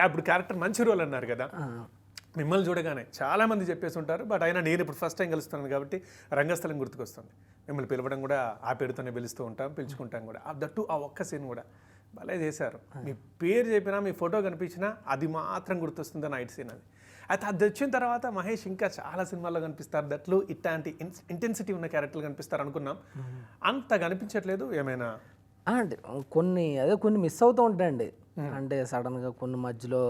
అప్పుడు క్యారెక్టర్ మంచి రోల్ అన్నారు కదా. మిమ్మల్ని చూడగానే చాలా మంది చెప్పేసి ఉంటారు బట్ అయినా నేను ఇప్పుడు ఫస్ట్ టైం కలుస్తున్నాను కాబట్టి రంగస్థలం గుర్తుకొస్తుంది. మిమ్మల్ని పిలవడం కూడా ఆ పేరుతోనే పిలుస్తూ ఉంటాం పిలుచుకుంటాం కూడా. దట్టు ఆ ఒక్క సీన్ కూడా. భలే చేశారు. మీ పేరు చెప్పినా మీ ఫోటో కనిపించినా అది మాత్రం గుర్తొస్తుంది నైట్ సీన్ అది. అయితే అది వచ్చిన తర్వాత మహేష్ ఇంకా చాలా సినిమాల్లో కనిపిస్తారు. దట్లు ఇట్లాంటి ఇంటెన్సిటీ ఉన్న క్యారెక్టర్లు కనిపిస్తారు అనుకున్నాం. అంత కనిపించట్లేదు ఏమైనా? ఆ, కొన్ని అదే కొన్ని మిస్ అవుతూ ఉంటాయండి. అంటే సడన్గా కొన్ని మధ్యలో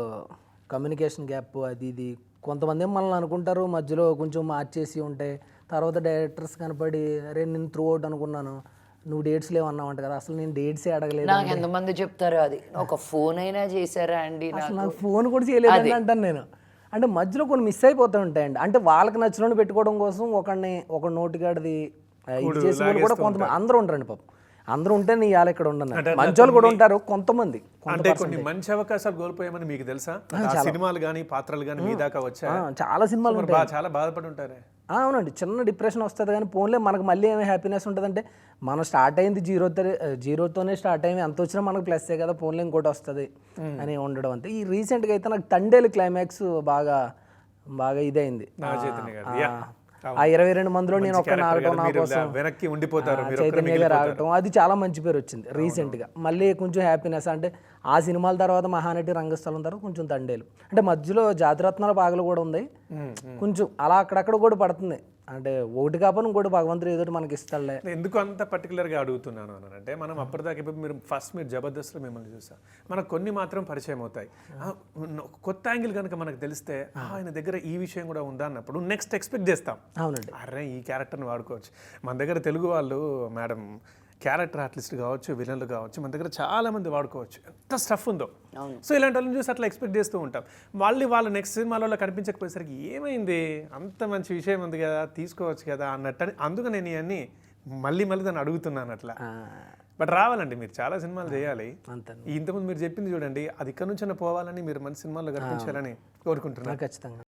కమ్యూనికేషన్ గ్యాప్ అది ఇది. కొంతమంది మనల్ని అనుకుంటారు మధ్యలో కొంచెం మార్చేసి ఉంటాయి తర్వాత డైరెక్టర్స్ కనపడి అరే నేను త్రూ అవుట్ అనుకున్నాను. నువ్వు డేట్స్ లేవన్నావంట కదా అసలు నేను డేట్సే అడగలేదు నాకు ఎంతమంది చెప్తారు అది. ఒక ఫోన్ అయినా చేశారా అండి అసలు నాకు? ఫోన్ కూడా చేయలేదని అంటాను నేను. అంటే మధ్యలో కొన్ని మిస్ అయిపోతూ ఉంటాయండి. అంటే వాళ్ళకి నచ్చినోడిని పెట్టుకోవడం కోసం ఒకడిని ఒక నోటిగాడిది చేసే కూడా కొంతమంది అందరూ ఉంటారండి పాపం. అందరూ ఉంటే నీ ఇవాళ ఇక్కడ ఉండను మంచోళ్ళు కూడా ఉంటారు కొంతమంది కొంత అంటే కొన్ని మంచి అవకాశాలు కోల్పోయామని మీకు తెలుసా? సినిమాలు కానీ పాత్రలు కానీ మీ దాకా వచ్చా చాలా సినిమాలు చాలా బాధపడి ఉంటారే? అవునండి. చిన్న డిప్రెషన్ వస్తుంది కానీ పోన్లే మనకు మళ్ళీ ఏమి హ్యాపీనెస్ ఉంటుందంటే మనం స్టార్ట్ అయింది జీరోతో జీరోతోనే స్టార్ట్ అయింది ఎంత వచ్చినా మనకు ప్లస్సే కదా పోన్లే ఇంకోటి వస్తుంది అని ఉండడం అంతే. ఈ రీసెంట్గా అయితే నాకు తండేలు క్లైమాక్స్ బాగా బాగా ఇదైంది. ఆ ఇరవై రెండు మందిలో నేను ఒక్క నాగటం కదా, నా కోసం వెనక్కి ఉండిపోతారు చైతన్య గారు ఆగటం అది చాలా మంచి పేరు వచ్చింది రీసెంట్గా మళ్ళీ కొంచెం హ్యాపీనెస్ అంటే ఆ సినిమాల తర్వాత మహానటి రంగస్థలం తర్వాత కొంచెం తండేలు అంటే మధ్యలో జాతిరత్నాల పాగలు కూడా ఉంది కొంచెం అలా అక్కడక్కడ కూడా పడుతుంది. అంటే ఒకటి కాకపోతే ఇంకోటి భగవంతుడు ఏదో మనకి ఇస్తాడులే. ఎందుకు అంత particular గా అడుగుతున్నాను అని అంటే మనం అప్పటిదాకా ఇప్పుడు మీరు ఫస్ట్ మీరు జబర్దస్త్లో మిమ్మల్ని చూసాం. మనకు కొన్ని మాత్రం పరిచయం అవుతాయి. కొత్త యాంగిల్ కనుక మనకు తెలిస్తే "ఆ, ఆయన దగ్గర ఈ విషయం కూడా ఉందా? అన్నప్పుడు నెక్స్ట్ ఎక్స్పెక్ట్ చేస్తాం. అవునండి. అరే ఈ క్యారెక్టర్ని వాడుకోవచ్చు. మన దగ్గర తెలుగు వాళ్ళు మేడం క్యారెక్టర్ ఆర్టిస్ట్ కావచ్చు విలన్లు కావచ్చు మన దగ్గర చాలా మంది వాడుకోవచ్చు. ఎంత స్టఫ్ ఉందో. సో ఇలాంటి వాళ్ళని చూసి అట్లా ఎక్స్పెక్ట్ చేస్తూ ఉంటాం. మళ్ళీ వాళ్ళు నెక్స్ట్ సినిమాలలో కనిపించకపోయేసరికి ఏమైంది? అంత మంచి విషయం ఉంది కదా తీసుకోవచ్చు కదా అన్నట్టు అని అందుకు నేను ఇవన్నీ మళ్ళీ మళ్ళీ దాన్ని అడుగుతున్నాను అట్లా. బట్ రావాలండి మీరు చాలా సినిమాలు చేయాలి. ఇంతకుముందు మీరు చెప్పింది చూడండి అది ఇక్కడ నుంచి పోవాలని మీరు మంచి సినిమాల్లో కనిపించాలని కోరుకుంటున్నాను. ఖచ్చితంగా.